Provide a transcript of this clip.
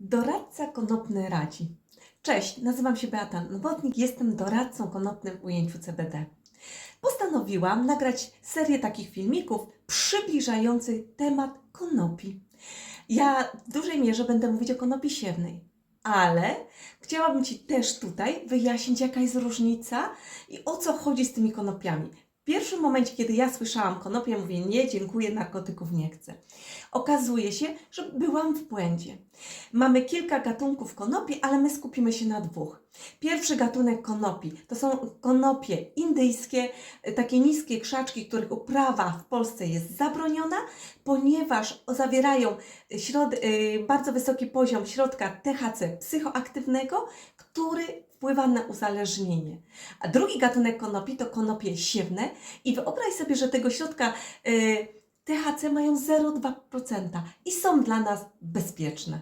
Doradca konopny radzi. Cześć, nazywam się Beata Nowotnik, jestem doradcą konopnym w ujęciu CBD. Postanowiłam nagrać serię takich filmików przybliżających temat konopi. Ja w dużej mierze będę mówić o konopi siewnej, ale chciałabym Ci też tutaj wyjaśnić, jaka jest różnica i o co chodzi z tymi konopiami. Pierwszym momencie, kiedy ja słyszałam konopię, mówię nie, dziękuję, narkotyków nie chcę. Okazuje się, że byłam w błędzie. Mamy kilka gatunków konopi, ale my skupimy się na dwóch. Pierwszy gatunek konopi to są konopie indyjskie, y, takie niskie krzaczki, których uprawa w Polsce jest zabroniona, ponieważ zawierają środ- y, bardzo wysoki poziom środka THC psychoaktywnego, który wpływa na uzależnienie. A drugi gatunek konopi to konopie siewne i wyobraź sobie, że tego środka y, THC mają 0,2% i są dla nas bezpieczne.